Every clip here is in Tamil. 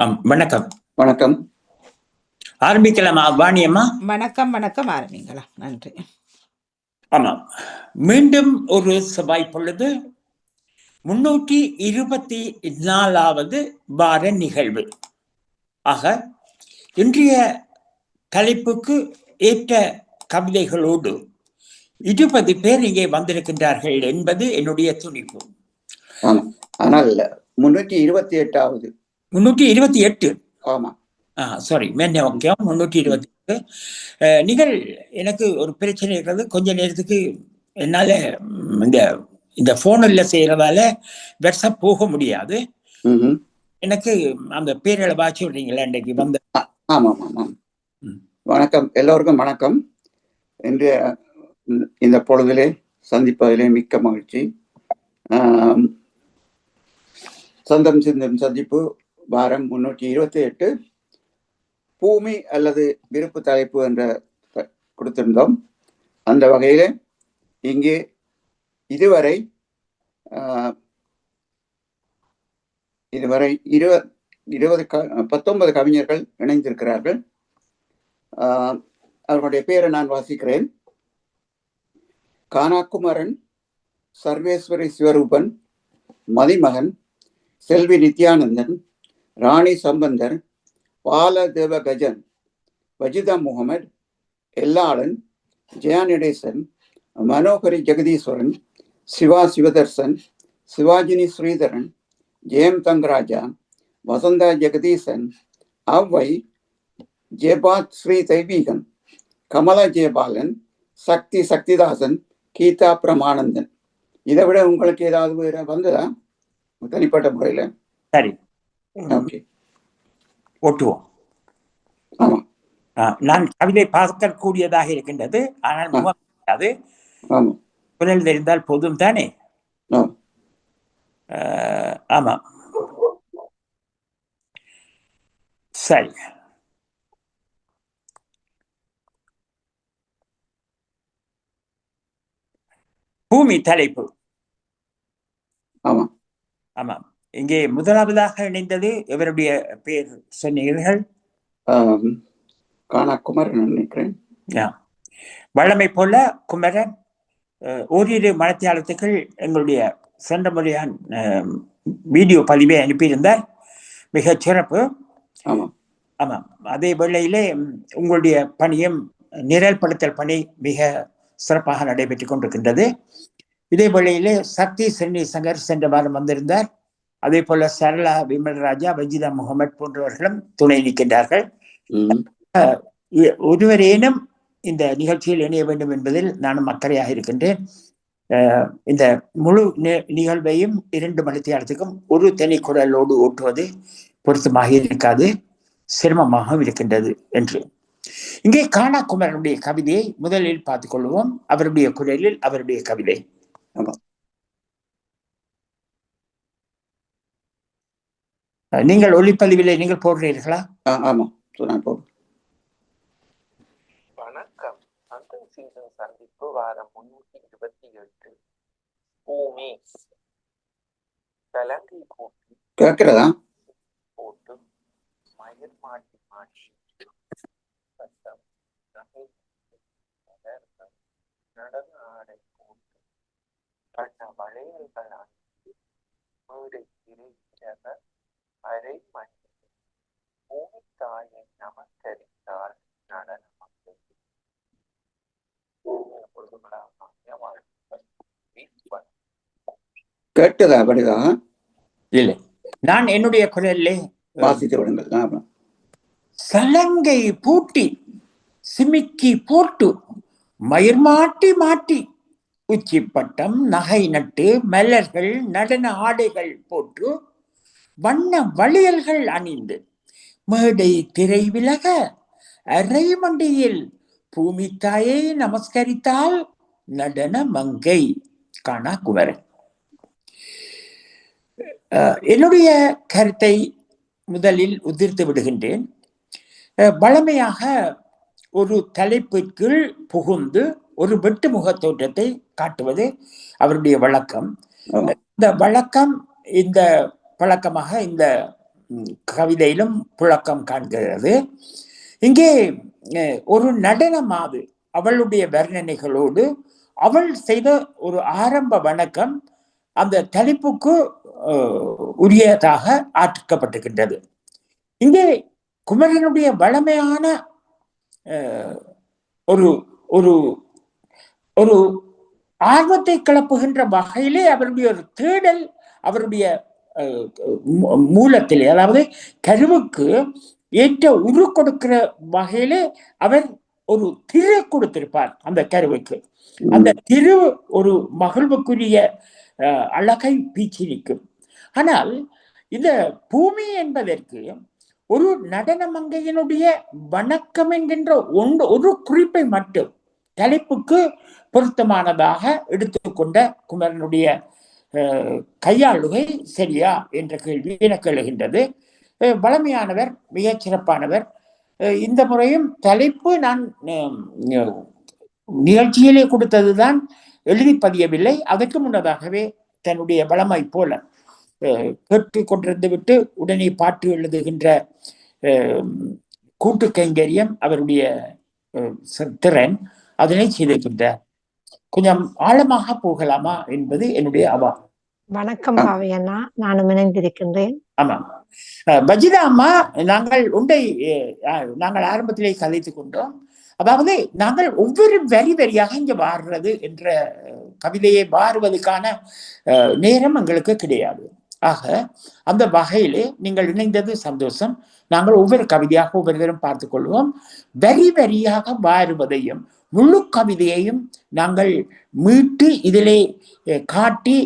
ஆம், வணக்கம். வணக்கம். ஆரம்பிக்கலாமா வாணியம்மா வணக்கம் வணக்கம் ஆரம்பிங்களா? நன்றி. ஆமாம். மீண்டும் ஒரு செவ்வாய் பொழுது முன்னூற்றி இருபத்தி நாலாவது வார நிகழ்வு. ஆக இன்றைய தலைப்புக்கு ஏற்ற கவிதைகளோடு இருபது பேர் இங்கே வந்திருக்கின்றார்கள் என்பது என்னுடைய துணிப்பு ஆனால் முன்னூற்றி இருபத்தி எட்டாவது. முன்னூற்றி இருபத்தி எட்டு. ஆமா. ஆ சாரி மேன்ய முக்கியம் முன்னூற்றி இருபத்தி எட்டு. நீங்கள் எனக்கு ஒரு பிரச்சனை இருக்கிறது. கொஞ்ச நேரத்துக்கு என்னால இந்த இந்த போனில் செய்யறதால வாட்ஸ்அப் போக முடியாது. எனக்கு அந்த பேரளை வாட்சி விடுறீங்களா இன்றைக்கு வந்த ஆமாம் ஆமாம். வணக்கம். எல்லோருக்கும் வணக்கம். இன்றைய இந்த- பொழுதிலே சந்திப்பதிலே மிக்க மகிழ்ச்சி. சந்தம் சிந்தம் சந்திப்பு வாரம் முன்னூற்றி இருபத்தி எட்டு. பூமி அல்லது விருப்பு தலைப்பு என்ற கொடுத்திருந்தோம். அந்த வகையில் இங்கே இதுவரை ஆ, இதுவரை இருவ இருபது க பத்தொன்பது கவிஞர்கள் இணைந்திருக்கிறார்கள். அவர்களுடைய பெயரை நான் வாசிக்கிறேன். கானாக்குமரன் சர்வேஸ்வரி சிவரூபன் மதிமகன் செல்வி நித்யானந்தன் ராணி சம்பந்தர் பால தேவகஜன் வஜிதா முகமது எல்லாளன் ஜெயானிடேசன் மனோகரி ஜெகதீஸ்வரன் சிவா சிவதர்சன் சிவாஜினி ஸ்ரீதரன் ஜெயம் தங்கராஜா வசந்தா ஜெகதீசன் அவ்வை ஜெபாத் ஸ்ரீ தெய்வீகன் கமலா ஜெயபாலன் சக்தி சக்திதாசன் கீதா பிரமானந்தன். இதை விட உங்களுக்கு ஏதாவது வந்ததா? தனிப்பட்ட முறையில சரி. ஓகே ஓட்டுவோம். ஆமா. ஆ, நான் கவிதை பார்க்க கூடியதாக இருக்கின்றது. ஆனால் அது ஆமா. குரல் தெரிந்தால் போதும் தானே? ஆமா. சரி. பூமி தலைப்பு. ஆமா. ஆமாம். இங்கே முதலாவதாக இணைந்தது இவருடைய பேர் சொன்னீர்கள் கானா குமரன் நினைக்கிறேன். வழமை போல குமரன் ஓரிரு மனத்தியாளத்துக்கள் எங்களுடைய சென்ற முறையான் வீடியோ பதிவை அனுப்பியிருந்தார். மிகச் சிறப்பு. ஆமா ஆமாம். அதே வேளையிலே உங்களுடைய பணியும் நிரல்படுத்தல் பணி மிக சிறப்பாக நடைபெற்றுக் கொண்டிருக்கின்றது. இதே வேளையிலே சக்தி சென்னி சங்கர் சென்ற வாரம் வந்திருந்தார். அதே போல சரளா விமல்ராஜா வஜிதா முகமது போன்றவர்களும் துணை நிற்கின்றார்கள். ஒருவரேனும் இந்த நிகழ்ச்சியில் இணைய வேண்டும் என்பதில் நானும் அக்கறையாக இருக்கின்றேன். இந்த முழு நிகழ்வையும் இரண்டு மணித்தியாலத்துக்கும் ஒரு தனி குரலோடு ஓட்டுவது பொருத்தமாக இருக்காது சிரமமாகவும் இருக்கின்றது என்று. இங்கே கானா குமரனுடைய கவிதையை முதலில் பார்த்துக் கொள்வோம். அவருடைய குரலில் அவருடைய கவிதை. ஆமா. அஹ் நீங்கள் ஒளிப்பதிவிலே நீங்கள் போடுறீர்களா ஆ, ஆமா சொன்னா போதும் வணக்கம். அந்த சீசன் சந்திப்பு வாரம் முன்னூத்தி இருபத்தி எட்டு. பூமி. கலங்கை கூட்டி கேட்கிறதா? போட்டு. மயிர் மாட்டி மாட்டி. சத்தம் நடன ஆடை. கண்ண மேடை திரையிடக அரை மணி பூமி தாயை நமஸ்கரித்தார் நடன மக்கள் கேட்டதா அப்படிதா? இல்லை. நான் என்னுடைய குரலிலே வாசித்து விடுங்கள். சலங்கை பூட்டி சிமிக்கி போட்டு மயிர் மாட்டி மாட்டி உச்சிப்பட்டம் நகை நட்டு மலர்கள் நடன ஆடைகள் போட்டு வண்ண வளையல்கள் அணிந்து மேடை திரை விலக அரை மண்டியில் பூமி தாயை நமஸ்கரித்தால் நடன மங்கை காணா குமரன் என்னுடைய கருத்தை முதலில் உதிர்த்து விடுகின்றேன். வளமையாக ஒரு தலைப்பிற்குள் புகுந்து ஒரு வெட்டுமுக தோற்றத்தை காட்டுவது அவருடைய வழக்கம். இந்த வழக்கம் இந்த பழக்கமாக இந்த கவிதையிலும் புழக்கம் காண்கிறது. இங்கே ஒரு நடன மாது அவளுடைய வர்ணனைகளோடு அவள் செய்த ஒரு ஆரம்ப வணக்கம் அந்த தலைப்புக்கு உரியதாக ஆற்றுக்கப்பட்டிருக்கின்றது. இங்கே குமரனுடைய வளமையான ஒரு ஒரு ஒரு ஆர்வத்தை கிளப்புகின்ற வகையிலே அவருடைய ஒரு தேடல் அவருடைய அஹ், மூ- மூலத்திலே அதாவது கருவுக்கு ஏற்ற உரு கொடுக்கிற வகையிலே அவர் ஒரு திரு கொடுத்திருப்பார் அந்த கருவுக்கு. அந்த திரு ஒரு மகிழ்வுக்குரிய அஹ், அழகை பீச்சிருக்கும். ஆனால் இந்த பூமி என்பதற்கு ஒரு நடன மங்கையினுடைய வணக்கம் என்கின்ற ஒன்று ஒரு குறிப்பை மட்டும் தலைப்புக்கு பொருத்தமானதாக எடுத்துக்கொண்ட குமரனுடைய கையாளுகை சரியா என்ற கேள்வி எனக்கு எழுகின்றது. வளமையானவர் மிகச் சிறப்பானவர் இந்த முறையும் தலைப்பு நான் அஹ், கொடுத்தது நிகழ்ச்சியிலே கொடுத்ததுதான் எழுதி பதியவில்லை. அதற்கு முன்னதாகவே தன்னுடைய வளமை போல கேட்டு கொண்டிருந்து விட்டு உடனே பாட்டு எழுதுகின்ற கூட்டு கைங்கரியம் அவருடைய திறன். அதனை செய்திருக்கின்றார் கொஞ்சம் ஆழமாக போகலாமா என்பது என்னுடைய அவா. வணக்கம் பாவையண்ணா. நானும் இணைந்திருக்கின்றேன். அஹ், பஜிதா அம்மா நாங்கள் உண்டை நாங்கள் ஆரம்பத்திலே கதைத்துக் கொண்டோம். அதாவது நாங்கள் ஒவ்வொரு வரி வரியாக இங்க வாடுறது என்ற கவிதையை வாருவதற்கான அஹ், நேரம் எங்களுக்கு கிடையாது. ஆக அந்த வகையிலே நீங்கள் இணைந்தது சந்தோஷம். நாங்கள் ஒவ்வொரு கவிதையாக ஒவ்வொருவரும் பார்த்துக் கொள்வோம். வரி வரியாக வாருவதையும் முழு கவிதையையும் நாங்கள் மீட்டு இதிலே காட்டி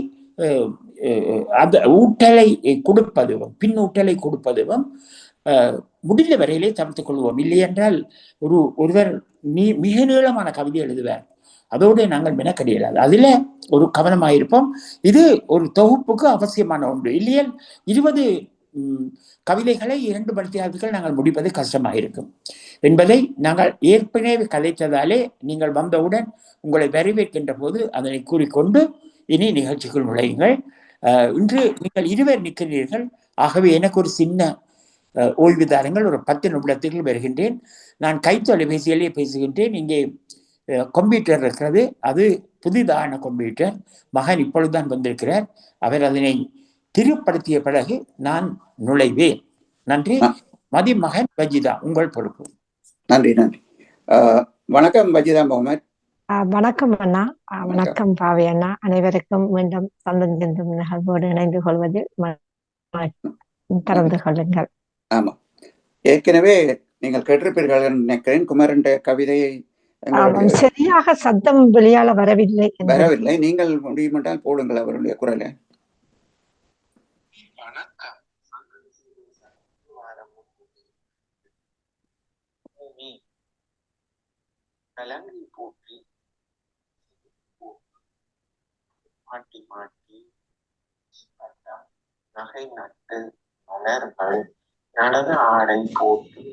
அந்த ஊட்டலை கொடுப்பதும் பின்னூட்டலை கொடுப்பதும் முடிந்த வரையிலே தவிர்த்துக் கொள்வோம். இல்லை என்றால் ஒரு ஒருவர் நீ மிக நீளமான கவிதை எழுதுவார். அதோடு நாங்கள் மெனக்கடியலாது அதில் ஒரு கவனமாக இருப்போம் இது ஒரு தொகுப்புக்கு அவசியமான ஒன்று. இல்லையல் இருபது கவிதைகளை இரண்டு மணித்தியாலத்துக்கள் நாங்கள் முடிப்பது கஷ்டமாக இருக்கும் என்பதை நாங்கள் ஏற்கனவே கதைத்ததாலே நீங்கள் வந்தவுடன் உங்களை வரவேற்கின்ற போது அதனை கூறிக்கொண்டு இனி நிகழ்ச்சிக்குள் நுழையுங்கள். இன்று நீங்கள் இருவர் நிற்கிறீர்கள். ஆகவே எனக்கு ஒரு சின்ன ஓய்வு தாருங்கள். ஒரு பத்து நிமிடத்துக்குள் வருகின்றேன். நான் கை பேசுகின்றேன். இங்கே கம்ப்யூட்டர் இருக்கிறது. அது புதிதான கம்ப்யூட்டர் மகன் இப்பொழுதுதான் வந்திருக்கிறார். அவர் அதனை திருப்படுத்திய பிறகு நான் நுழைவேன். நன்றி. மதிமகன் வஜிதா உங்கள் பொறுப்பு. நன்றி நன்றி. வணக்கம் பஜிதா முகமது. வணக்கம் அண்ணா. வணக்கம். பாவையண்ணா அனைவருக்கும் மீண்டும் சந்தந்தெந்தும் நிகழ்வோடு இணைந்து கொள்வது கலந்து கொள்ளுங்கள். ஆமா. ஏற்கனவே நீங்கள் கேட்டிருப்பீர்கள் என்று நினைக்கிறேன். குமரன் கவிதையை சரியாக சத்தம் வெளியால வரவில்லை என்று. வரவில்லை. நீங்கள் முடியுமென்றால் போடுங்கள் அவருடைய குரலை. பூமி கலங்கி போற்றி மாட்டி மாட்டி நகை நட்டு மலர்கள் நடன ஆடை போட்டு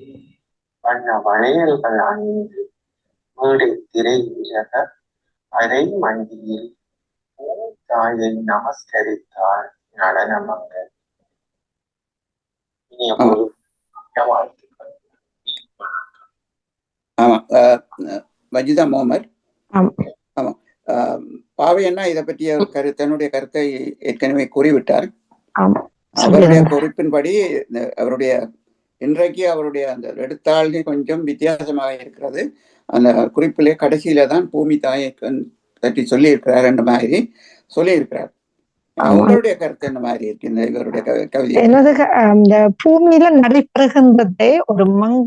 வண்ண வளையல்கள் அணிந்து வீடு திரை விலக அரை மண்டியில் தாயை நமஸ்கரித்தார் நடன இனி இனிய வாழ்த்து ஆமா. வஜிதா முகமது. ஆம். பாவையண்ணா இதை பற்றிய கரு தன்னுடைய கருத்தை ஏற்கனவே கூறிவிட்டார். அவருடைய. குறிப்பின்படி இந்த அவருடைய இன்றைக்கு அவருடைய அந்த எடுத்தாளே கொஞ்சம் வித்தியாசமாக இருக்கிறது. அந்த குறிப்பிலே கடைசியில தான் பூமி தாயை பற்றி சொல்லி இருக்கிறார் என்ற மாதிரி சொல்லி இருக்கிறார் ஆமா. உங்களுடைய கருத்து என்ன மாதிரி இருக்கு? இந்த இவருடைய கவி- கவிதை எனது அந்த பூமியில நடைபெறுகின்றதே ஒரு மங்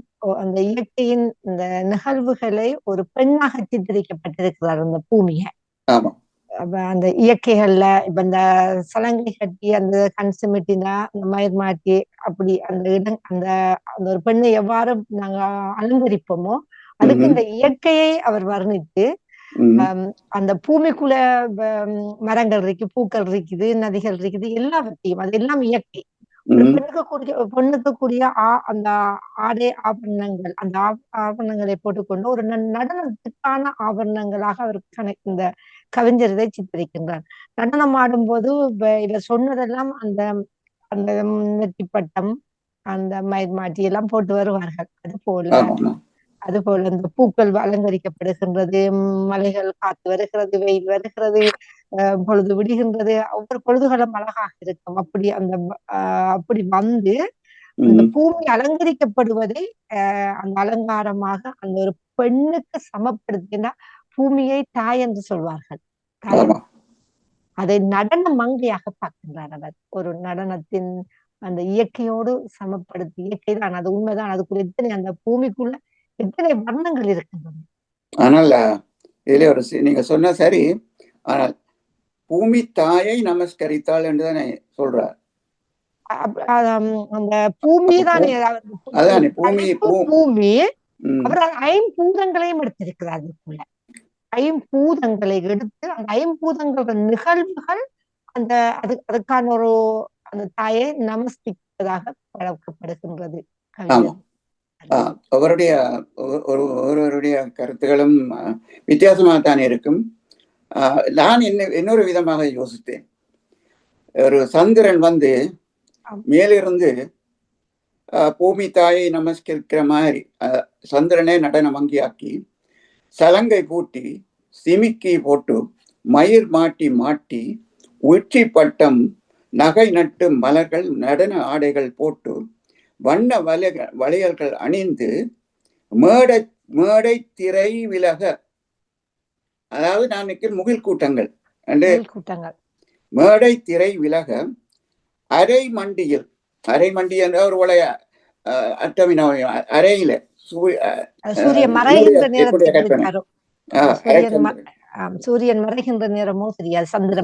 அந்த இயற்கையின் இந்த நிகழ்வுகளை ஒரு பெண்ணாக சித்தரிக்கப்பட்டிருக்கிறார் அந்த பூமியை. அந்த இயற்கைகள்ல இப்ப இந்த சலங்கை கட்டி அந்த கண் சிமிட்டினா அந்த மயிர் மாட்டி அப்படி அந்த இடம் அந்த அந்த ஒரு பெண்ணை எவ்வாறு நாங்க அலங்கரிப்போமோ அதுக்கு. இந்த இயற்கையை அவர் வர்ணித்து அந்த பூமிக்குள்ள மரங்கள் இருக்கு பூக்கள் இருக்குது நதிகள் இருக்குது எல்லாவற்றையும் அது எல்லாம் இயற்கை. ஒரு ம், பெண்ணுக்கு கூடிய ஒரு பெண்ணுக்கு கூடிய ஆ- அந்த ஆடை ஆபரணங்கள் அந்த ஆபரணங்களை போட்டுக்கொண்டு ஒரு நடனத்துக்கான ஆபரணங்களாக அவர் கணக்கு இந்த கவிஞர் இதை சித்தரிக்கின்றார். நடனம் ஆடும்போது இவ- இவர் சொன்னதெல்லாம் அந்த அந்த நெற்றிப்பட்டம் அந்த மயிர் மாட்டி எல்லாம் போட்டு வருவார்கள். அது போல. ஆமா ஆமா அது போல இந்த பூக்கள் அலங்கரிக்கப்படுகின்றது மலைகள் காத்து வருகிறது வெயில் வருகிறது அஹ், பொழுது விடுகின்றது ஒவ்வொரு பொழுதுகளும் அழகாக இருக்கும். அப்படி அந்த அப்படி வந்து அந்த பூமி அலங்கரிக்கப்படுவதை அந்த அலங்காரமாக அந்த ஒரு பெண்ணுக்கு சமப்படுத்தினா பூமியை தாய் என்று சொல்வார்கள். தாய். அதை நடன மங்கையாக பார்க்கின்றார் அவர். ஒரு நடனத்தின் அந்த இயற்கையோடு சமப்படுத்தி இயற்கை தான் அது உண்மைதான் அதுக்குள்ள எத்தனை அந்த பூமிக்குள்ள எத்தனை வர்ணங்கள் இருக்கின்றன? ஆனால் இதுல ஒரு நீங்க சொன்ன சரி ஆனால் பூமி தாயை நமஸ்கரித்தாள் என்று தானே சொல்றார். அந்த பூமி தானே அதானே பூமி பூமி அவர் ஐம்பூதங்களையும் எடுத்திருக்கிறார் அதுக்குள்ள ஐம்பூதங்களை எடுத்து அந்த ஐம்பூதங்களோட நிகழ்வுகள் அந்த அது அதுக்கான ஒரு அந்த தாயை நமஸ்திப்பதாக பழக்கப்படுகின்றது ஒரு ஒருவருடைய கருத்துகளும் ஆ, வித்தியாசமாகத்தான் இருக்கும் நான் இன்ன இன்னொரு விதமாக யோசித்தேன் ஒரு சந்திரன் வந்து. மேலிருந்து பூமி தாயை நமஸ்கரிக்கிற மாதிரி சந்திரனே நடன வங்கியாக்கி சலங்கை பூட்டி சிமிக்கி போட்டு மயிர் மாட்டி மாட்டி உச்சி பட்டம் நகை நட்டு மலர்கள் நடன ஆடைகள் போட்டு வண்ண வலை வளையல்கள் அணிந்து மேடை மேடை திரை விலக அதாவது நான் நிற்கிற முகில் கூட்டங்கள் கூட்டங்கள். மேடை திரை விலக அரை மண்டியில் அரை மண்டி என்ற ஒரு உடைய அட்டமின அறையில சூரியன் மறைகின்ற. அஹ்,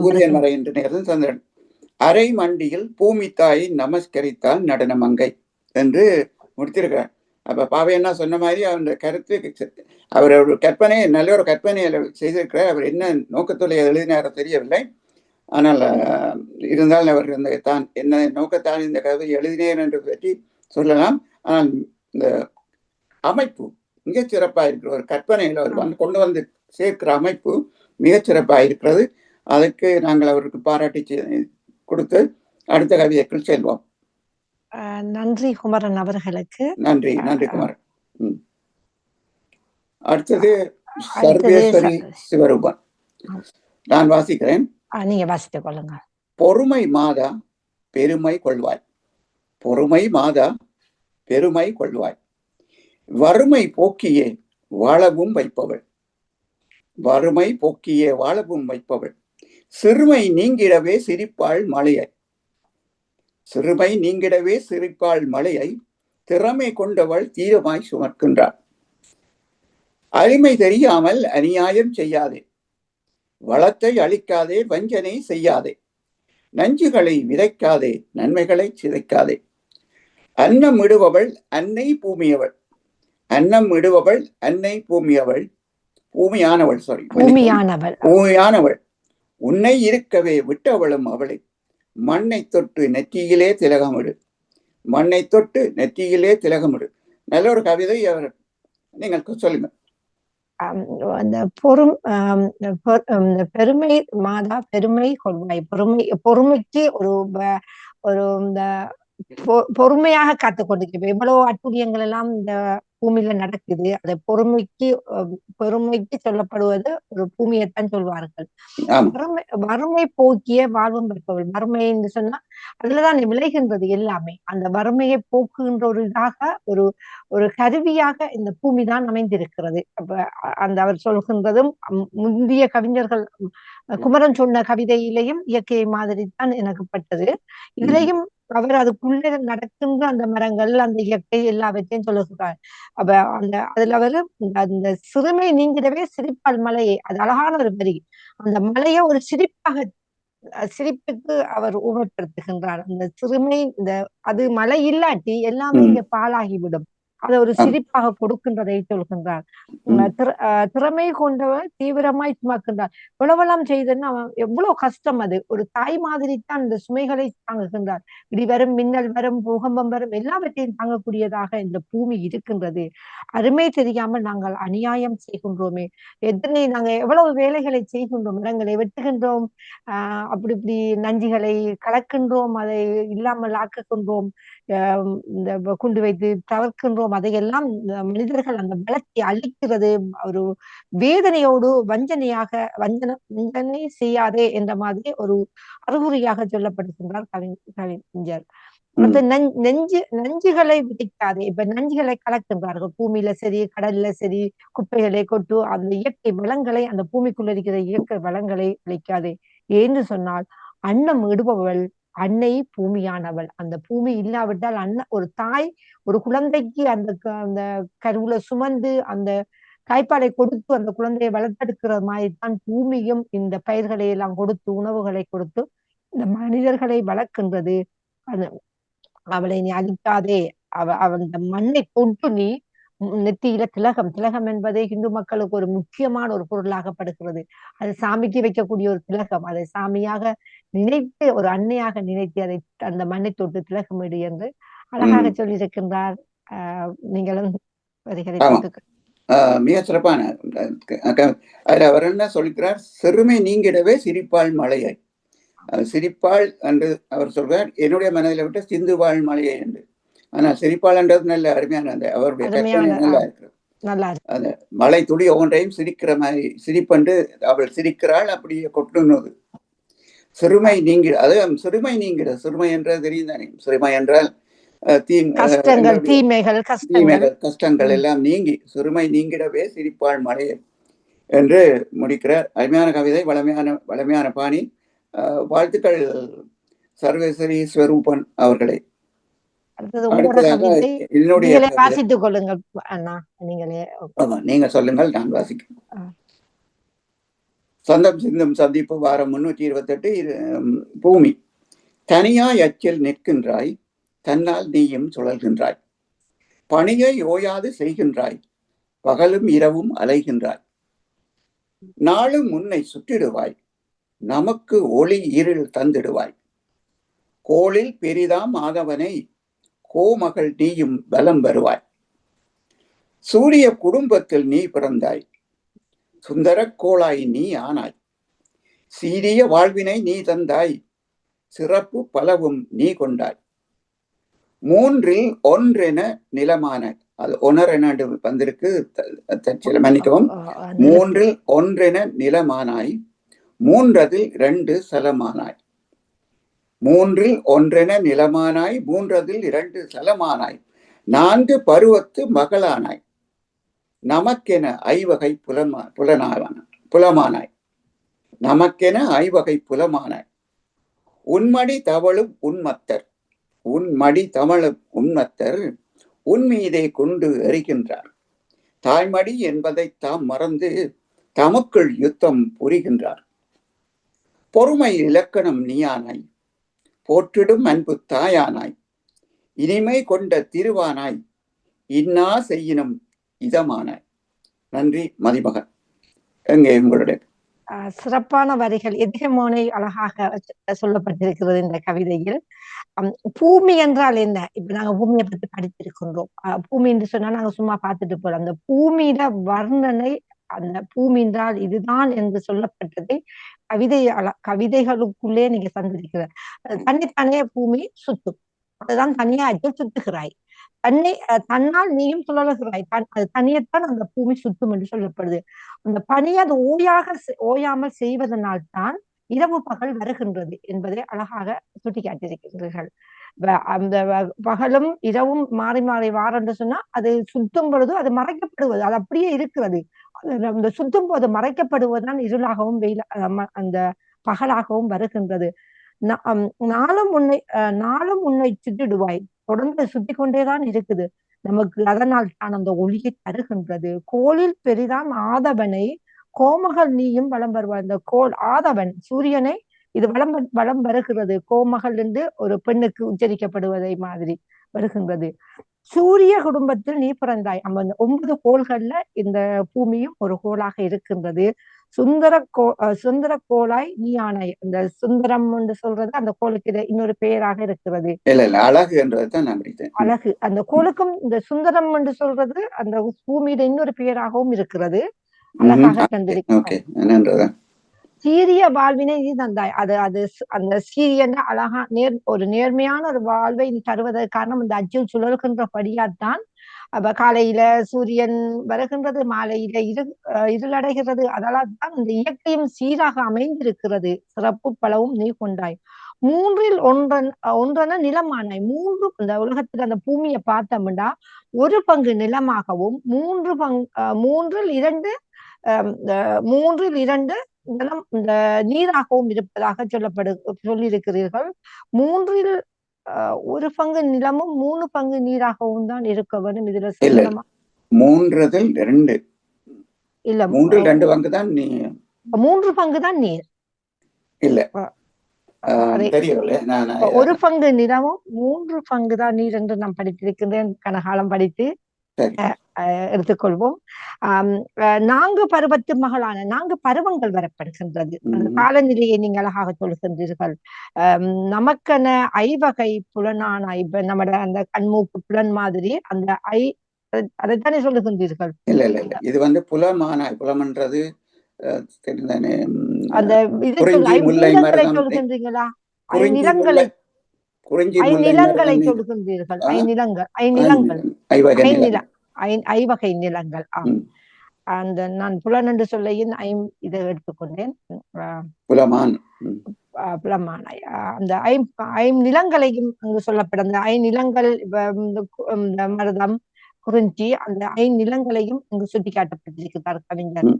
சூரியன் மறைகின்ற நேரமோ சந்திரன். அரை மண்டியில் பூமி தாயை நமஸ்கரித்தால் நடன மங்கை. என்று முடித்திருக்கிறார். அப்போ பாவையண்ணா சொன்ன மாதிரி அந்த கருத்து அவர் ஒரு கற்பனை நல்ல ஒரு கற்பனையில் செய்திருக்கிறார். அவர் என்ன நோக்கத்துடைய எழுதினாரோ தெரியவில்லை. ஆனால் இருந்தால் இருந்தாலும் அவர் இந்த தான் என்ன நோக்கத்தால் இந்த கதை எழுதினேன் என்று பற்றி சொல்லலாம். ஆனால் இந்த அமைப்பு மிகச் சிறப்பாக இருக்கிற ஒரு கற்பனையில் அவர் வந்து கொண்டு வந்து சேர்க்கிற அமைப்பு மிகச் சிறப்பாக இருக்கிறது. அதுக்கு நாங்கள் அவருக்கு பாராட்டி கொடுத்து அடுத்த கவிதைக்குள் செல்வோம். நன்றி குமரன் அவர்களுக்கு. நன்றி நன்றி குமார் ம். அடுத்தது சர்வேஸ்வரி சிவரூபன். நான் வாசிக்கிறேன். நீங்க வாசித்துக் கொள்ளுங்க பொறுமை மாதா பெருமை கொள்வாய். பொறுமை மாதா பெருமை கொள்வாய். வறுமை போக்கியே வாழவும் வைப்பவள். வறுமை போக்கியே வாழவும் வைப்பவள். சிறுமை நீங்கிடவே சிரிப்பாள் மலையை சிறுமை நீங்கிடவே சிரிப்பாள் மலையை திறமை கொண்டவள் தீரமாய் சுமக்கின்றாள். அருமை தெரியாமல் அநியாயம் செய்யாதே. வளத்தை அளிக்காதே வஞ்சனை செய்யாதே. நஞ்சுகளை விதைக்காதே நன்மைகளை சிதைக்காதே. அன்னம் இடுபவள் அன்னை பூமியவள். அன்னம் இடுபவள் அன்னை பூமியவள். பூமியானவள் சாரி பூமியானவள். பூமியானவள். உன்னை இருக்கவே விட்டவளும் அவளை. மண்ணை தொட்டு நெற்றியிலே திலகமிடு. மண்ணை தொட்டு நெற்றியிலே திலகமிடு. நல்ல ஒரு கவிதை அவர். நீங்கள் சொல்லுங்க. அந்த பொறும் இந்த பெருமை மாதா பெருமை கொள்வாய். பொறுமை பொறுமைக்கு ஒரு ஒரு இந்த பொறுமையாக காத்து கொண்டிருக்கிறோம். எவ்வளவு அட்டுழியங்கள் எல்லாம் இந்த பூமியில நடக்குது. அதை பொறுமைக்கு அஹ், பெருமைக்கு சொல்லப்படுவது ஒரு பூமியைத்தான் சொல்வார்கள். வறுமை வறுமை போக்கிய வாழ்வும் பெற்றவள் வறுமை என்று சொன்னா அதுலதான் விளைகின்றது எல்லாமே. அந்த வறுமையை போக்குகின்ற ஒரு இதாக ஒரு ஒரு கருவியாக இந்த பூமி தான் அமைந்திருக்கிறது. அப்ப அந்த அவர் சொல்கின்றதும் முந்தைய கவிஞர்கள் குமரன் சொன்ன கவிதையிலையும் இயற்கையை மாதிரி தான் எனக்கு பட்டது இதுலயும் அவர் அதுக்குள்ளே நடக்கின்ற அந்த மரங்கள் அந்த இயற்கை எல்லாவற்றையும் சொல்லுகிறார் அப்ப அந்த அதுல அவரு அந்த சிறுமை நீங்கிடவே சிரிப்பால் மலையை அது அழகான ஒரு வரி. அந்த மலையை ஒரு சிரிப்பாக சிரிப்புக்கு அவர் ஊமைப்படுத்துகின்றார் அந்த சிறுமை இந்த அது மழை இல்லாட்டி எல்லாமே. இங்க பாழாகிவிடும். அதை ஒரு. சிரிப்பாக கொடுக்கின்றதை சொல்கின்றார் திறமை கொண்டவன் தீவிரமாய் சுமக்கின்றார் இவ்வளவெல்லாம் செய்தன்னா அவன் எவ்வளவு கஷ்டம் அது. ஒரு தாய் மாதிரி தான் இந்த சுமைகளை தாங்குகின்றார். இடி வரும் மின்னல் வரும் பூகம்பம் வரும் எல்லாவற்றையும் தாங்கக்கூடியதாக இந்த பூமி இருக்கின்றது. அருமை தெரியாமல் நாங்கள் அநியாயம் செய்கின்றோமே. எத்தனை நாங்க எவ்வளவு வேலைகளை செய்கின்றோம் மரங்களை வெட்டுகின்றோம் ஆஹ் அப்படி இப்படி நஞ்சுகளை கலக்கின்றோம் அதை இல்லாமல் ஆக்குகின்றோம். இந்த குண்டு வைத்து தவிர்க்கின்றோம் அதையெல்லாம் மனிதர்கள் அந்த பலத்தை அழிக்கிறது. ஒரு வேதனையோடு வஞ்சனையாக வஞ்சன வஞ்சனை செய்யாதே என்ற மாதிரி ஒரு அறிகுறியாக சொல்லப்படுகின்றார் கவி கவிஞர். அடுத்து நஞ்- நெஞ்சு நஞ்சுகளை விதிக்காதே. இப்ப நஞ்சுகளை கலக்கின்றார்கள். பூமியில சரி கடல்ல சரி குப்பைகளை கொட்டு அந்த இயற்கை வளங்களை அந்த பூமிக்குள்ள இருக்கிற இயற்கை வளங்களை அழிக்காதே ஏன்னு சொன்னால் அன்னம் இடுபவள் அன்னை பூமியானவள். அந்த பூமி இல்லாவிட்டால் அன்ன ஒரு தாய் ஒரு குழந்தைக்கு அந்த க- அந்த கருவுல சுமந்து அந்த தாய்ப்பாலை கொடுத்து அந்த குழந்தையை வளர்த்தெடுக்கிற மாதிரி தான் பூமியும் இந்த பயிர்களை எல்லாம் கொடுத்து உணவுகளை கொடுத்து இந்த மனிதர்களை வளர்க்கின்றது. அது அவளை நீ அழிக்காதே. அவ அவ அந்த மண்ணை தொட்டு நீ நெத்தியில திலகம். திலகம் என்பதே இந்து மக்களுக்கு ஒரு முக்கியமான ஒரு பொருளாகப்படுகிறது. அது சாமிக்கு வைக்கக்கூடிய ஒரு திலகம். அதை சாமியாக நினைத்து ஒரு அன்னையாக நினைத்து அதை அந்த மண்ணை தொட்டு திலகமிடு என்று அழகாக சொல்லியிருக்கின்றார். நீங்களும் மிக சிறப்பான அதுல அவர் என்ன சொல்கிறார்? சிறுமை நீங்கிடவே சிரிப்பாள் மலையை. சிரிப்பாள் என்று அவர் சொல்றார் என்னுடைய மனதில் விட்டு சிந்துவாள் மலையை என்று. ஆனால் சிரிப்பாள் என்றது நல்ல அருமையான அந்த அவருடைய கற்பனை நல்லா ஆ. இருக்கு நல்லா இருக்கு. அந்த மலை துளி ஒவ்வொன்றையும் சிரிக்கிற மாதிரி சிரிப்பண்டு அவள் சிரிக்கிறாள் அப்படியே கொட்டுனது. சிறுமை நீங்கி அது சிறுமை நீங்கிறது சிறுமை என்றது தெரியும் தானே. சிறுமை என்றால் கஷ்டங்கள் தீமைகள் கஷ்டங்கள். தீமைகள் கஷ்டங்கள். எல்லாம் நீங்கி சிறுமை நீங்கிடவே சிரிப்பாள் மலையை என்று முடிக்கிறார். அருமையான கவிதை வளமையான வளமையான பாணி. வாழ்த்துக்கள் சர்வேஸ்வரி ஸ்வரூபன் அவர்களே. என்னுடைய. வாசித்துக் கொள்ளுங்கள் நீங்களே நீங்க சொல்லுங்கள் நான் வாசிக்கிறேன். சந்தம் சிந்தும் சந்திப்பு வாரம் முன்னூற்றி இருபத்தெட்டு பூமி. தனியாய் அச்சில் நிற்கின்றாய் தன்னால் நீயும் சுழல்கின்றாய். பணியை ஓயாது செய்கின்றாய் பகலும் இரவும் அலைகின்றாய். நாளும் உன்னை சுற்றிடுவாய் நமக்கு ஒளி இருள் தந்திடுவாய். கோளில் பெரிதாம் ஆதவனை கோமகள் நீயும் பலம் வருவாய். சூரிய குடும்பத்தில் நீ பிறந்தாய் சுந்தரக் கோளாய் நீ ஆனாய். சீரிய வாழ்வினை நீ தந்தாய். சிறப்பு பலவும் நீ கொண்டாய். மூன்றில் ஒன்றென நிலமானாய். அது ஒனரென வந்திருக்கு. சில மன்னிக்கவும். மூன்றில் ஒன்றென நிலமானாய். மூன்றதில் இரண்டு சலமானாய். மூன்றில் ஒன்றென நிலமானாய். மூன்றதில் இரண்டு சலமானாய். நான்கு பருவத்து மகளானாய். நமக்கென ஐவகை புலமா புலனாவான புலமானாய். நமக்கென ஐவகை புலமானாய். உன்மடி தவழும் உன்மத்தர் உன்மடி தமிழும் உன்மத்தர் உன் மீதே கொண்டு எறிகின்றார் தாய்மடி என்பதை தாம் மறந்து தமக்குள் யுத்தம் புரிகின்றார். பொறுமை இலக்கணம் நீயானாய் போற்றிடும் அன்பு தாயானாய். இனிமை கொண்ட திருவானாய் இன்னா செய்யினும் இதமான நன்றி மதிமகன். எங்கே உங்களுடைய? சிறப்பான வரிகள் எதிர்மோனை அழகாக சொல்லப்பட்டிருக்கிறது இந்த கவிதையில். பூமி என்றால் என்ன? இப்ப நாங்க பூமியை பத்தி படித்திருக்கின்றோம். பூமி என்று சொன்னா நாங்க சும்மா பார்த்துட்டு போறோம். அந்த பூமியில வர்ணனை அந்த பூமி என்றால் இதுதான் என்று சொல்லப்பட்டதை கவிதை அழ- கவிதைகளுக்குள்ளே நீங்க சந்திருக்கிற தன்னைத்தானே பூமி சுத்தும். அதுதான் தனியா சுத்துகிறாய். தன்னை தன்னால் நீயும் சுழலுகிறாய் தன் அது தனியத்தான் அந்த பூமி சுத்தும் என்று சொல்லப்படுது. அந்த பணியை அது ஓயாக ஓயாமல் செய்வதனால் தான் இரவு பகல் வருகின்றது என்பதை அழகாக சுட்டிக்காட்டியிருக்கிறீர்கள் அந்த பகலும் இரவும் மாறி மாறி வாரன்று சொன்னா அது சுத்தும் பொழுது அது மறைக்கப்படுவது அது அப்படியே இருக்கிறது. அது அந்த சுத்தும் போது மறைக்கப்படுவதுதான் இருளாகவும் வெயில் அந்த பகலாகவும் வருகின்றது. நாளும் உன்னை நாளும் உன்னை சுட்டிடுவாய் தொடர்ந்து சுத்தி கொண்டேதான் இருக்குது. நமக்கு அதனால் தான் அந்த ஒளியை தருகின்றது. கோலில் பெரிதான் ஆதவனை கோமகள் நீயும் வளம் வருவாய். இந்த கோல் ஆதவன் சூரியனை இது வளம் வளம் வலம் வருகிறது. கோமகள் என்று ஒரு பெண்ணுக்கு உச்சரிக்கப்படுவதை மாதிரி வருகின்றது. சூரிய குடும்பத்தில் நீ பிறந்தாய். அந்த ஒன்பது கோள்கள்ல இந்த பூமியும் ஒரு கோளாக இருக்கின்றது. சுந்தர கோ சுந்தர கோளாய் நீ ஆனாய். இந்த சுந்தரம் என்று சொல்றது அந்த கோளுக்கு இது இன்னொரு பெயராக இருக்கிறது. அழகு என்றதை தான் நான் படித்தேன். அழகு. அந்த கோளுக்கும் இந்த சுந்தரம் என்று சொல்றது அந்த பூமியில இன்னொரு பெயராகவும் இருக்கிறது. அழகாக என்னன்றதா? சீரிய வாழ்வினை நீ தந்தாய். அது அது அந்த சீரியன அழகா நேர் ஒரு நேர்மையான ஒரு வாழ்வை நீ தருவதற்கு காரணம் இந்த அச்சில் சுழல்கின்றபடியாத்தான் அப்ப காலையில சூரியன் வருகின்றது மாலையில இரு அஹ் இருளடைகிறது. அதனால் தான் இந்த இயற்கையும் சீராக அமைந்திருக்கிறது. சிறப்பு பலவும் நீ கொண்டாய். மூன்றில் ஒன்றன் ஒன்றன நிலமானாய் மூன்று இந்த உலகத்துல அந்த பூமியை பார்த்தோம்னா ஒரு பங்கு நிலமாகவும் மூன்று பங்கு மூன்றில் இரண்டு அஹ் மூன்றில் இரண்டு நிலம் இந்த நீராகவும் இருப்பதாக சொல்லப்படு சொல்லியிருக்கிறீர்கள். மூன்றில் ஒரு பங்கு நிலமும் மூணு பங்கு நீராகவும் தான் இருக்க வேண்டும். இதுல மூன்றதில் ரெண்டு. இல்ல மூன்றில் ரெண்டு பங்கு தான் நீ மூன்று பங்கு தான் நீர். இல்ல. ஒரு பங்கு நிலமும் மூன்று பங்கு தான் நீர் என்று நான் படித்திருக்கின்றேன். கனகாலம் படித்து. எடுத்துக்கொள்வோம். ஆம், அஹ், நான்கு பருவத்து மகளான நான்கு பருவங்கள் வரப்படுகின்றது. காலநிலையை நீங்கள் அழகாக சொல்கின்றீர்கள். நமக்கென ஐவகை புலனான இப்ப நம்மட அந்த கண்மூக்கு புலன் மாதிரி அந்த ஐ அதை- அதைத்தானே சொல்லுகின்றீர்கள்? இல்ல இல்ல இல்ல. இது வந்து புலமானாய் புலம்ன்றது அந்த இது குறிஞ்சி, சொல் முல்லை, ஐநிலங்களை மருதம், சொல்கின்றீங்களா குறிஞ்சி முல்லை குறிஞ்சி முல்லை ஐநிலங்களை ஐநிலங்கள் ஐவகை ஐ ஐவகை நிலங்கள். ஆம். அந்த நான் புலன் என்று சொல்லையின் ஐம் இதை எடுத்துக்கொண்டேன். புலமான். அந்த ஐம் ஐம் நிலங்களையும் அங்கு சொல்லப்படும் அந்த ஐ நிலங்கள் மருதம் குறிஞ்சி அந்த ஐ நிலங்களையும் இங்கு சுட்டி காட்டப்பட்டிருக்கிறார் கவிஞர்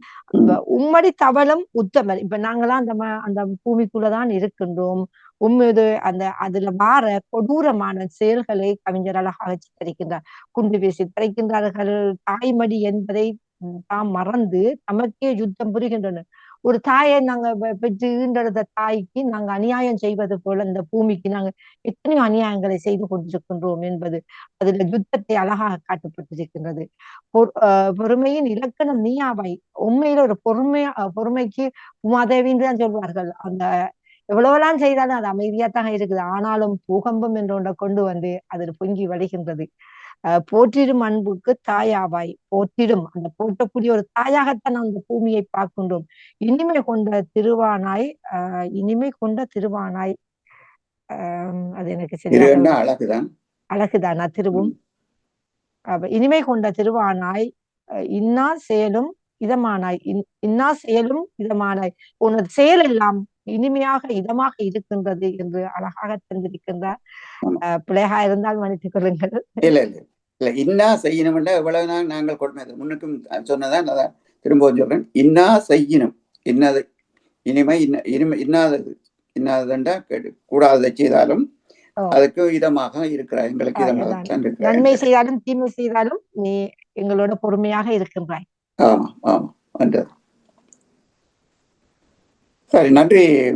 உம்மடி தவளம் உத்தமர். இப்ப நாங்களாம் அந்த அந்த பூமிக்குள்ளதான் இருக்கின்றோம். உம்மது அந்த அதுல வார கொடூரமான செயல்களை கவிஞர் அழகாக சித்தரிக்கின்றார். குண்டு வீசி தரைக்கின்றார்கள் தாய்மடி என்பதை தாம் மறந்து தமக்கே யுத்தம் புரிகின்றனர். ஒரு தாயை நாங்க பெற்று ஈண்டெடுத்த தாய்க்கு நாங்க அநியாயம் செய்வது போல இந்த பூமிக்கு நாங்க எத்தனையோ அநியாயங்களை செய்து கொண்டிருக்கின்றோம் என்பது அதுல யுத்தத்தை அழகாக காட்டப்பட்டிருக்கின்றது. பொ- பொறுமையின் இலக்கணம் நீயாவை. உண்மையில ஒரு பொறுமையா பொறுமைக்கு உமாதேவின்னு தான் சொல்வார்கள். அந்த எவ்வளவெல்லாம் செய்தாலும் அது அமைதியாத்தான் இருக்குது. ஆனாலும் பூகம்பம் என்ற ஒன்றை கொண்டு வந்து அதில் பொங்கி வழிகின்றது. போற்றிடும் அன்புக்கு தாயாவாய். போற்றிடும். அந்த போற்றக்கூடிய ஒரு தாயாகத்தான் அந்த பூமியை பார்க்கின்றோம். இனிமை கொண்ட திருவானாய் ஆஹ் இனிமை கொண்ட திருவானாய். ஆஹ் அது எனக்கு என்ன? அழகுதான். அழகுதானா. திருவும். இனிமை கொண்ட திருவானாய் இன்னா செயலும் இதமானாய். இன்- இன்னா செயலும் இதமானாய். உனது செயல் எல்லாம் இனிமையாக இதமாக இருக்கின்றது என்று அழகாக. அஹ் பிழையா இருந்தால் மன்னித்துக் கொள்ளுங்கள். இல்ல இல்ல இல்ல இன்னா செய்யணும்னா எவ்வளவு நாள் நாங்கள் கொடுமை. முன்னுக்கும் சொன்னதான் அதான் திரும்பவும் சொல்றேன். இன்னா செய்யணும் இன்னது இனிமை இன்ன இனிமை இன்னாதது இன்னாததுண்டா கெடு கூடாததை செய்தாலும். அதுக்கு இதமாக இருக்கிறாய் எங்களுக்கு இதமாக நன்மை செய்தாலும் தீமை செய்தாலும் நீ எங்களோட பொறுமையாக இருக்கின்றாய். ஆமா ஆமா என்றது சரி நன்றி.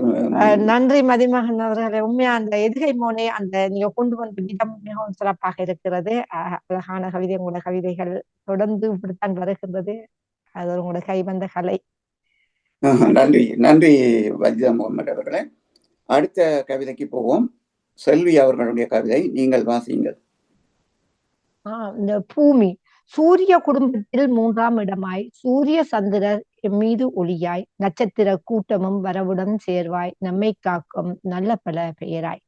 நன்றி மதிமகன் அவர்களே. உண்மையா அந்த எதுகை மோனே அந்த நீங்க கொண்டு வந்த விதம் மிகவும் சிறப்பாக இருக்கிறது. அஹ் அழகான கவிதை உங்களோட கவிதைகள் தொடர்ந்து இப்படித்தான் வருகின்றது. அது உங்களோட கைவந்த கலை. நன்றி. நன்றி வஜிதா முகமது அவர்களே. அடுத்த கவிதைக்கு போவோம். செல்வி அவர்களுடைய கவிதை நீங்கள் வாசியுங்கள். ஆஹ் இந்த பூமி. சூரிய குடும்பத்தில் மூன்றாம் இடமாய் சூரிய சந்திரர் மீது ஒளியாய் நட்சத்திர கூட்டமும் வரவுடன் சேர்வாய் நம்மை காக்கும் நல்ல பல பெயராய்.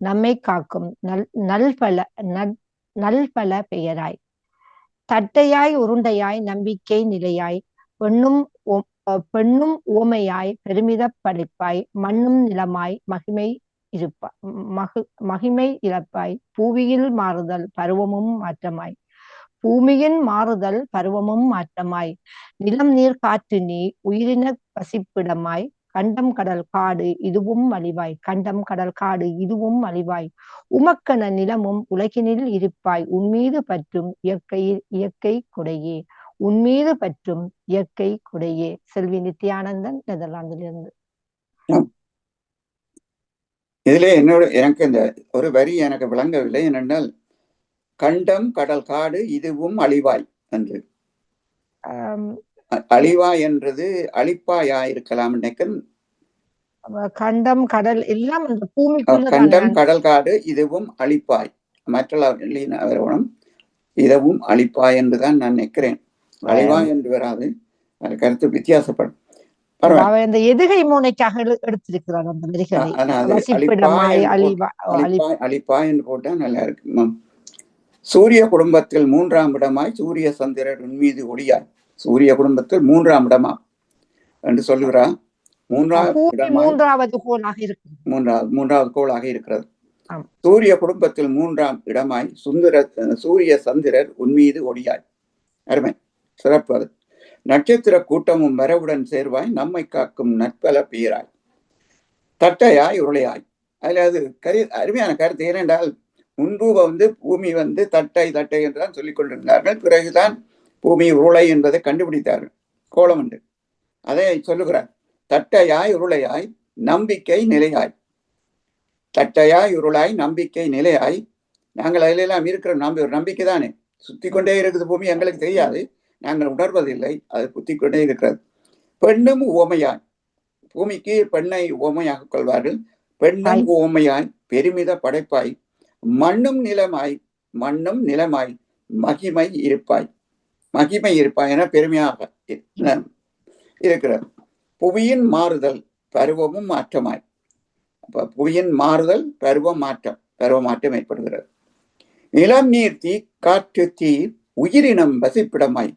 நம்மை காக்கும் நல் நல்பல நல் நல்பல பெயராய். தட்டையாய் உருண்டையாய் நம்பிக்கை நிலையாய் பெண்ணும் ஓ- அஹ் பெண்ணும் ஓமையாய் பெருமிதப் படைப்பாய் மண்ணும் நிலமாய் மகிமை இருப்பாய் மகு மகிமை இழப்பாய் பூவியில் மாறுதல் பருவமும் மாற்றமாய். பூமியின் மாறுதல் பருவமும் மாற்றமாய். நிலம் நீர் காற்று நீ உயிரின பசிப்பிடமாய். கண்டம் கடல் காடு இதுவும் அழிவாய். கண்டம் கடல் காடு இதுவும் அழிவாய். உமக்கன நிலமும் உலகினில் இருப்பாய். உன்மீது பற்றும் இயற்கை இயற்கை கொடையே. உன்மீது பற்றும் இயற்கை கொடையே. செல்வி நித்யானந்தன் நெதர்லாந்திலிருந்து. இதுல என்னோட எனக்கு இந்த ஒரு வரி எனக்கு விளங்கவில்லை. ஏனென்றால் கண்டம் கடல் காடு இதுவும் அழிவாய் என்று. அழிவாய் என்றது அழிப்பாயா இருக்கலாம் நினைக்கிறேன் கண்டம் கடல் எல்லாம் அந்த பூமிக்குள்ள கண்டம் கடல் காடு இதுவும் அழிப்பாய். மற்றவர்களும் இதுவும் அழிப்பாய் என்றுதான் நான் நினைக்கிறேன். அழிவாய் என்று வராது. அது கருத்து வித்தியாசப்படும். எதுகை மூனைக்காக எடுத்திருக்கிறார் அந்த அழிப்பாய் என்று போட்டா நல்லா இருக்கு. சூரிய குடும்பத்தில் மூன்றாம் இடமாய் சூரிய சந்திரர் மீது ஒளியாய். சூரிய குடும்பத்தில் மூன்றாம் இடமா? என்று சொல்லுகிறார் மூன்றாவது மூன்றாவது மூன்றாவது கோளாக இருக்கிறது. சூரிய குடும்பத்தில் மூன்றாம் இடமாய் சுந்தர சூரிய சந்திரர் உன்மீது ஒளியாய். அருமை. சிறப்பு அது. நட்சத்திர கூட்டமும் வரவுடன் சேர்வாய் நம்மை காக்கும் நட்பல பேராய். தட்டையாய் உருளையாய். அதுல அது கரு அருமையான கருத்து. ஏனென்றால் முன்பு வந்து பூமி வந்து தட்டை தட்டை என்றுதான் சொல்லிக் கொண்டிருந்தார்கள் பிறகுதான் பூமி உருளை என்பதை கண்டுபிடித்தார்கள். கோலம் என்று அதை சொல்லுகிறார். தட்டையாய் உருளையாய் நம்பிக்கை நிலையாய். தட்டையாய் உருளாய் நம்பிக்கை நிலையாய். நாங்கள் அதிலெல்லாம் இருக்கிற நம்பி ஒரு நம்பிக்கை தானே. சுத்தி கொண்டே இருக்குது பூமி எங்களுக்கு தெரியாது. நாங்கள் உணர்வதில்லை. அது குத்தி கொண்டே இருக்கிறது. பெண்ணும் உவமையாய். பூமிக்கு பெண்ணை உவமையாக கொள்வார்கள். பெண்ணும் உவமையாய் பெருமித படைப்பாய். மண்ணும் நிலமாய் மண்ணும் நிலமாய் மகிமை இருப்பாய். மகிமை இருப்பாய் என பெருமையாக இருக்கிறார். இருக்கிறது புவியின் மாறுதல் பருவமும் மாற்றமாய். அப்ப புவியின் மாறுதல் பருவ மாற்றம் பருவ மாற்றம் ஏற்படுகிறது. நிலம் நீர் தீ காற்று தீ உயிரினம் வசிப்பிடமாய்.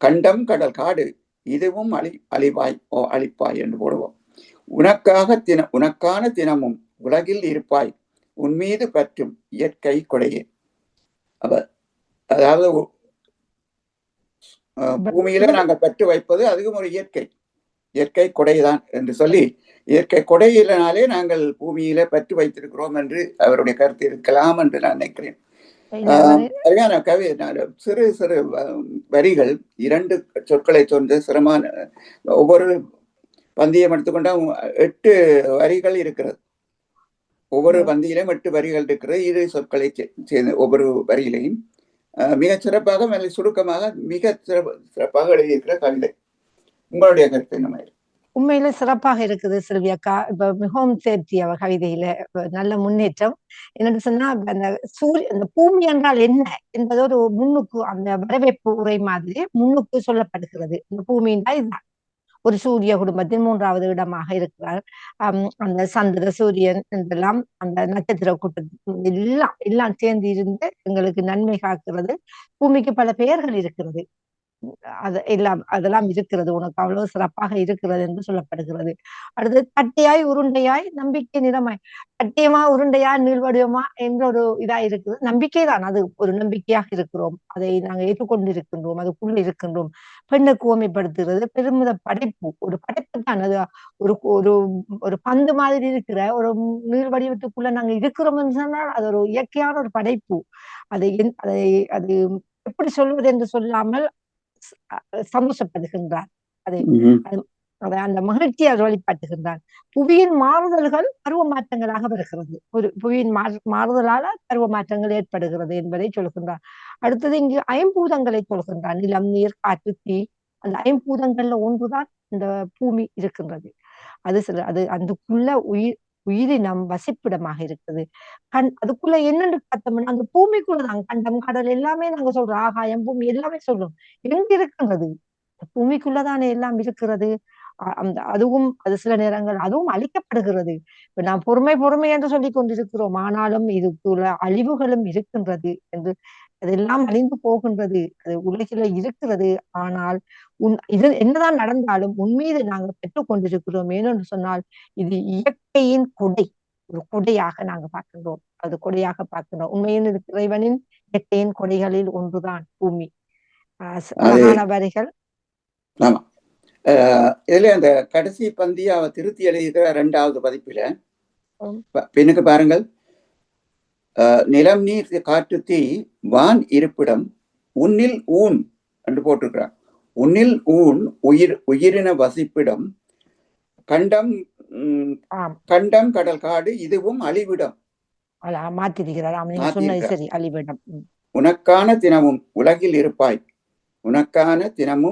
கண்டம் கடல் காடு இதுவும் அழி அழிவாய் ஓ அழிப்பாய் என்று போடுவோம். உனக்காக தின உனக்கான தினமும் உலகில் இருப்பாய். உன் மீது பற்றும் இயற்கை கொடையே. அவ அதாவது பூமியில நாங்கள் பற்று வைப்பது அதுவும் ஒரு இயற்கை. இயற்கை கொடைதான் என்று சொல்லி இயற்கை கொடையினாலே நாங்கள் பூமியில பற்று வைத்திருக்கிறோம் என்று அவருடைய கருத்து இருக்கலாம் என்று நான் நினைக்கிறேன். அருமையான கவி சிறு சிறு வரிகள் இரண்டு சொற்களை சொன்ன சிரமான ஒவ்வொரு பந்தியம் எடுத்துக்கொண்டா எட்டு வரிகள் இருக்கிறது. ஒவ்வொரு பந்தியிலும் எட்டு வரிகள் இருக்கிறது. இரு சொற்களை சேர்ந்து ஒவ்வொரு வரியிலையும். மிகச் சிறப்பாக சுருக்கமாக மிக சிறப்பு சிறப்பாக எழுதியிருக்கிற கவிதை. உங்களுடைய கருத்து என்ன மாதிரி உண்மையில சிறப்பாக இருக்குது செல்வி அக்கா. இப்ப மிகவும் சேர்த்தி அவ கவிதையில நல்ல முன்னேற்றம். என்னன்னு சொன்னா அந்த சூரிய அந்த பூமி என்றால் என்ன என்பது ஒரு முன்னுக்கு அந்த வரவேற்பு உரை மாதிரி முன்னுக்கு சொல்லப்படுகிறது. இந்த பூமின்னா இதுதான். ஒரு சூரிய குடும்பத்தின் மூன்றாவது இடமாக இருக்கிறார். அந்த சந்திர சூரியன் என்றெல்லாம் அந்த நட்சத்திர கூட்டம் எல்லாம் எல்லாம் சேர்ந்து இருந்து எங்களுக்கு நன்மை காக்கிறது. பூமிக்கு பல பெயர்கள் இருக்கிறது. அது எல்லாம் அதெல்லாம் இருக்கிறது. உனக்கு அவ்வளவு சிறப்பாக இருக்கிறது என்று சொல்லப்படுகிறது. அடுத்து தட்டையாய் உருண்டையாய் நம்பிக்கை நிறமாய். தட்டியமா உருண்டையா நீள்வடிவமா என்ற ஒரு இதா இருக்குது. நம்பிக்கை தான் அது ஒரு நம்பிக்கையாக இருக்கிறோம். அதை நாங்கள் ஏற்றுக்கொண்டு இருக்கின்றோம் அதுக்குள்ள இருக்கின்றோம். பெண்ணுக்கு ஓமைப்படுத்துகிறது. பெருமித படைப்பு. ஒரு படைப்பு தான். அது ஒரு ஒரு ஒரு பந்து மாதிரி இருக்கிற ஒரு நீள் வடிவத்துக்குள்ள நாங்க இருக்கிறோம் என்று சொன்னால் அது ஒரு இயற்கையான ஒரு படைப்பு. அதை அதை அது எப்படி சொல்வது என்று சொல்லாமல் சந்தோஷப்படுகின்றார். அதை அதை அந்த மகிழ்ச்சியை அவர் வெளிப்படுத்துகின்றார். புவியின் மாறுதல்கள் பருவ மாற்றங்களாக வருகிறது. ஒரு புவியின் மாறு மாறுதலால பருவ மாற்றங்கள் ஏற்படுகிறது என்பதை சொல்கின்றார். அடுத்தது இங்கு ஐம்பூதங்களை சொல்கின்றார். நிலம் நீர் காற்று தீ. அந்த ஐம்பூதங்கள்ல ஒன்றுதான் இந்த பூமி இருக்கின்றது. அது சில அது அதுக்குள்ள உயிர் உயிரினம் வசிப்பிடமாக இருக்குது. கண் அதுக்குள்ள என்னன்னு பார்த்தோம்னா அந்த பூமிக்குள்ளதான். கண்டம் கடல் எல்லாமே நாங்க சொல்றோம். ஆகாயம் பூமி எல்லாமே சொல்றோம். எங்க இருக்கின்றது பூமிக்குள்ளதானே எல்லாம் இருக்கிறது. அந்த அதுவும் அது சில நேரங்கள் அதுவும் அழிக்கப்படுகிறது. இப்ப நாம் பொறுமை பொறுமை என்று சொல்லிக் கொண்டிருக்கிறோம். ஆனாலும் இதுக்குள்ள அழிவுகளும் இருக்கின்றது என்று அதெல்லாம் அழிந்து போகின்றது. அது உலகில இருக்கிறது. ஆனால் உன் இது என்னதான் நடந்தாலும் உன் மீது நாங்கள் பெற்றுக் கொண்டிருக்கிறோம் ஏனென்று சொன்னால் இது இயற்கையின் கொடை. ஒரு கொடையாக நாங்க பார்க்கின்றோம். அது கொடையாக பார்க்கின்றோம். உண்மையின் இறைவனின் இயற்கையின் கொடைகளில் ஒன்றுதான் பூமி. வரிகள் ஆமா. இதுல அந்த கடைசி பந்தியை அவ திருத்தி எழுதியிருக்கிற ரெண்டாவது பதிப்பில. பின்னுக்கு பாருங்கள். நிலம் நீர் காற்று தீ வான் இருப்பிடம் உன்னில் ஊன் என்று போட்டிருக்கிறார். உன்னில் ஊன் உயிர் உயிரின வசிப்பிடம் கண்டம் கண்டம் கடல் காடு இதுவும் அழிவிடம். மாத்திருக்கிறார். உனக்கான தினமும் உலகில் இருப்பாய். உனக்கான தினமும்